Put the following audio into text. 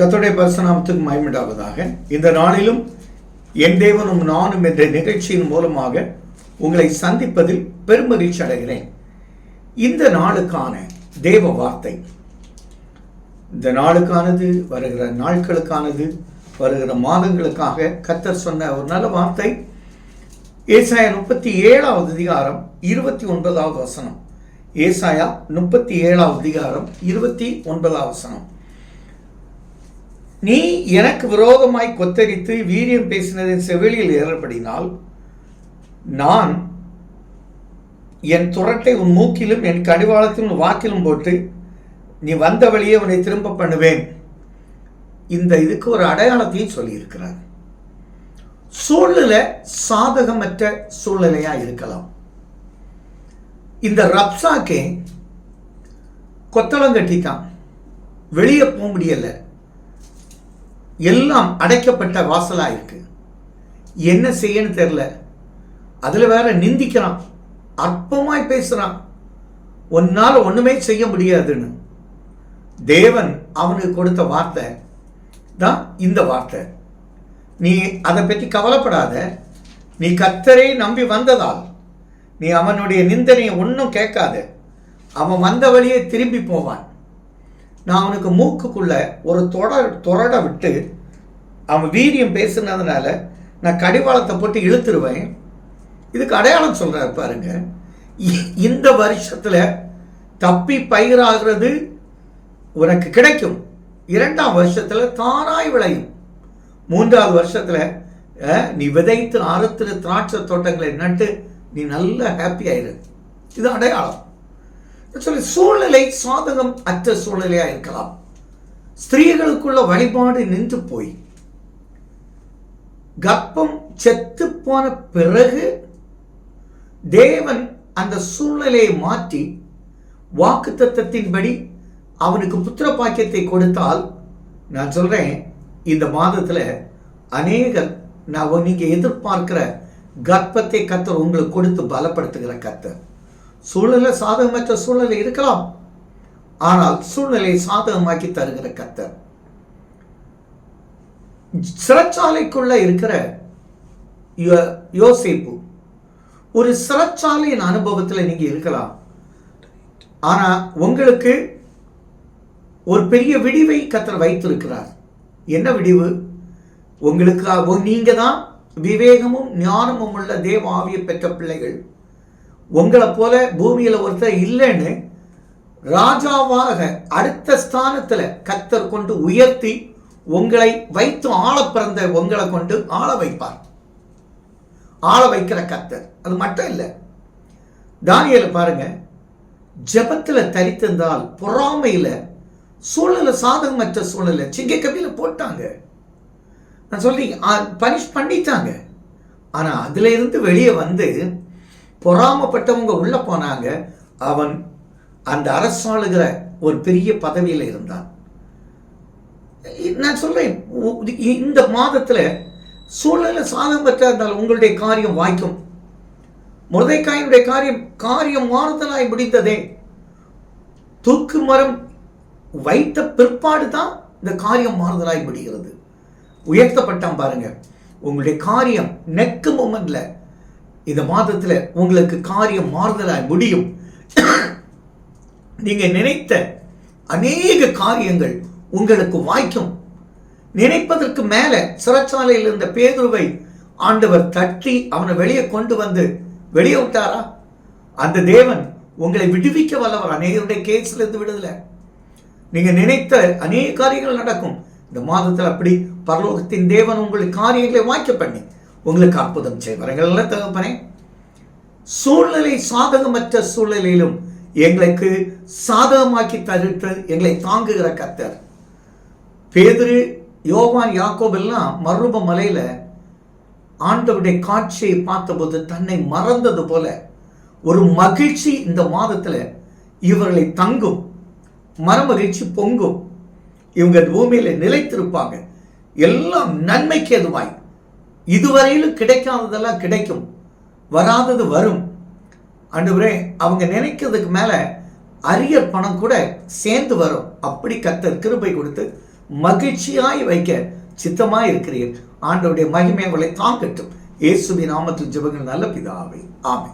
கர்த்தருடைய பரிசுநாமத்துக்கு மயமிடாவதாக இந்த நாளிலும் என் தேவனும் நானும் என்ற நிகழ்ச்சியின் மூலமாக உங்களை சந்திப்பதில் பெருமகிழ்ச்சி அடைகிறேன். இந்த நாளுக்கான தேவ வார்த்தை. இந்த நாளுக்கானது வருகிற நாட்களுக்கானது வருகிற மாதங்களுக்காக கத்தர் சொன்ன ஒரு நல்ல வார்த்தை. ஏசாயா முப்பத்தி ஏழாவது அதிகாரம் இருபத்தி ஒன்பதாவது வசனம். ஏசாயா முப்பத்தி ஏழாவது அதிகாரம் இருபத்தி ஒன்பதாவது வசனம். நீ எனக்கு விரோதமாய் கொத்தரித்து வீரியம் பேசினதின் செவிலியில் ஏறப்படினால் நான் என் துரட்டை உன் மூக்கிலும் என் கடிவாளத்திலும் உன் வாக்கிலும் போட்டு நீ வந்த வழியே உன்னை திரும்ப பண்ணுவேன். இந்த இதுக்கு ஒரு அடையாளத்தையும் சொல்லியிருக்கிறார். சூழ்நிலை சாதகமற்ற சூழ்நிலையா இருக்கலாம். இந்த ரப்சாக்கே கொத்தளம் கட்டிட்டான். வெளியே போக முடியல. எல்லாம் அடைக்கப்பட்ட வாசலாக இருக்கு என்ன செய்யன்னு தெரியல. அதில் வேற நிந்திக்கிறான். அற்பமாய் பேசுகிறான் உன்னால் ஒன்றுமே செய்ய முடியாதுன்னு. தேவன் அவனுக்கு கொடுத்த வார்த்தை தான் இந்த வார்த்தை. நீ அதை பற்றி கவலைப்படாத. நீ கத்தரை நம்பி வந்ததால் நீ அவனுடைய நிந்தனையை ஒன்றும் கேட்காத. அவன் வந்த வழியே திரும்பி போவான். நான் அவனுக்கு மூக்குக்குள்ள ஒரு தொட தொடட விட்டு அவன் வீரியம் பேசுனதுனால நான் கடிவாளத்தை போட்டு இழுத்துருவேன். இதுக்கு அடையாளம் சொல்கிறார் பாருங்க. இ- இந்த வருஷத்தில் தப்பி பயிராகிறது உனக்கு கிடைக்கும். இரண்டாம் வருஷத்தில் தானாய் விளையும். மூன்றாவது வருஷத்தில் நீ விதைத்து அறுத்துரு திராட்சை தோட்டங்களை நட்டு நீ நல்ல ஹாப்பி ஆயிரு. இது அடையாளம். சொல்லி சூழ்நிலை சாதகம் அற்ற சூழ்நிலையா இருக்கலாம். ஸ்திரீகளுக்குள்ள வழிபாடு நின்று போய் கர்ப்பம் செத்து போன பிறகு தேவன் அந்த சூழ்நிலையை மாற்றி வாக்கு தத்தத்தின்படி அவனுக்கு புத்திர பாக்கியத்தை கொடுத்தால் நான் சொல்றேன் இந்த மாதத்தில் அநேகர் நான் நீங்கள் எதிர்பார்க்கிற கர்ப்பத்தை கத்தர் உங்களுக்கு கொடுத்து பலப்படுத்துகிற கத்தர் சூழ்நிலை சாதகமற்ற சூழ்நிலை இருக்கலாம். ஆனால் சூழ்நிலையை சாதகமாக்கி தருகிற கத்தர். சிறைச்சாலைக்குள்ள இருக்கிற யோ- ஒரு சிறைச்சாலையின் அனுபவத்தில் நீங்க இருக்கலாம். ஆனா உங்களுக்கு ஒரு பெரிய விடிவை கத்தர் வைத்திருக்கிறார். என்ன விடிவு? உங்களுக்கு நீங்க தான் விவேகமும் ஞானமும் உள்ள தேவ ஆவிய பெற்ற பிள்ளைகள். உங்களை போல பூமியில் ஒருத்தர் இல்லைன்னு ராஜாவாக அடுத்த ஸ்தானத்தில் கத்தர் கொண்டு உயர்த்தி உங்களை வைத்து ஆள பிறந்த உங்களை கொண்டு ஆள வைப்பார். ஆள வைக்கிற கத்தர். அது மட்டும் இல்லை. தானியில் பாருங்க. ஜபத்தில் தரித்திருந்தால் பொறாமையில் சூழலை சாதகமற்ற சூழ்நிலை சிங்க கபியில் போட்டாங்க. நான் சொல்லி பனிஷ் பண்ணிட்டாங்க. ஆனால் அதுல இருந்து வெளியே வந்து பொறாமப்பட்டவங்க உள்ளே போனாங்க. அவன் அந்த அரசாளுகிற ஒரு பெரிய பதவியில் இருந்தான். நான் சொல்கிறேன் உ- இந்த மாதத்தில் சூழ்நிலை சாதகம் பெற்ற இருந்தால் உங்களுடைய காரியம் வாய்க்கும். முருதைக்காயினுடைய காரியம் காரியம் மாறுதலாய் முடிந்ததே. தூக்கு மரம் வைத்த பிற்பாடு தான் இந்த காரியம் மாறுதலாய் முடிகிறது. உயர்த்தப்பட்டான் பாருங்க. உங்களுடைய காரியம் நெக்கு மொமெண்ட்ல இந்த மாதத்தில் உங்களுக்கு காரியம் மாறுதலாய் முடியும். நீங்கள் நினைத்த அநேக காரியங்கள் உங்களுக்கு வாய்க்கும். நினைப்பதற்கு மேலே சிறைச்சாலையில் இருந்த பேதுருவை ஆண்டவர் தட்டி அவனை வெளியே கொண்டு வந்து வெளியே விட்டாரா? அந்த தேவன் உங்களை விடுவிக்க வல்லவர். அநேகருடைய கேஸ்ல இருந்து விடுதலை. நீங்கள் நினைத்த அநேக காரியங்கள் நடக்கும். இந்த மாதத்தில் அப்படி பரலோகத்தின் தேவன் உங்களுக்கு காரியங்களை வாய்க்க பண்ணி உங்களுக்கு அற்புதம் செய்வார்கள் தகப்பனே சூழ்நிலை சாதகமற்ற சூழ்நிலையிலும் எங்களுக்கு சாதகமாக்கி தருத்து எங்களை தாங்குகிற கத்தர். பேதிரு யோவான் யாக்கோப் எல்லாம் மலையில் மலையில ஆண்டவருடைய காட்சியை பார்த்தபோது தன்னை மறந்தது போல ஒரு மகிழ்ச்சி இந்த மாதத்தில் இவர்களை தங்கும் மனமகிழ்ச்சி பொங்கும். இவங்க பூமியில் நிலைத்திருப்பாங்க. எல்லாம் நன்மைக்கு எதுவாய் இதுவரையிலும் கிடைக்காததெல்லாம் கிடைக்கும். வராதது வரும். ஆண்டவரே அவங்க நினைக்கிறதுக்கு மேலே அரியர் பணம் கூட சேர்ந்து வரும். அப்படி கத்தர் கிருபை கொடுத்து மகிழ்ச்சியாய் வைக்க சித்தமாய் இருக்கிறீர். ஆண்டவருடைய மகிமை உங்களை தாங்கட்டும். இயேசுவின் நாமத்தில் ஜெபங்கள் நல்ல பிதாவை. ஆமை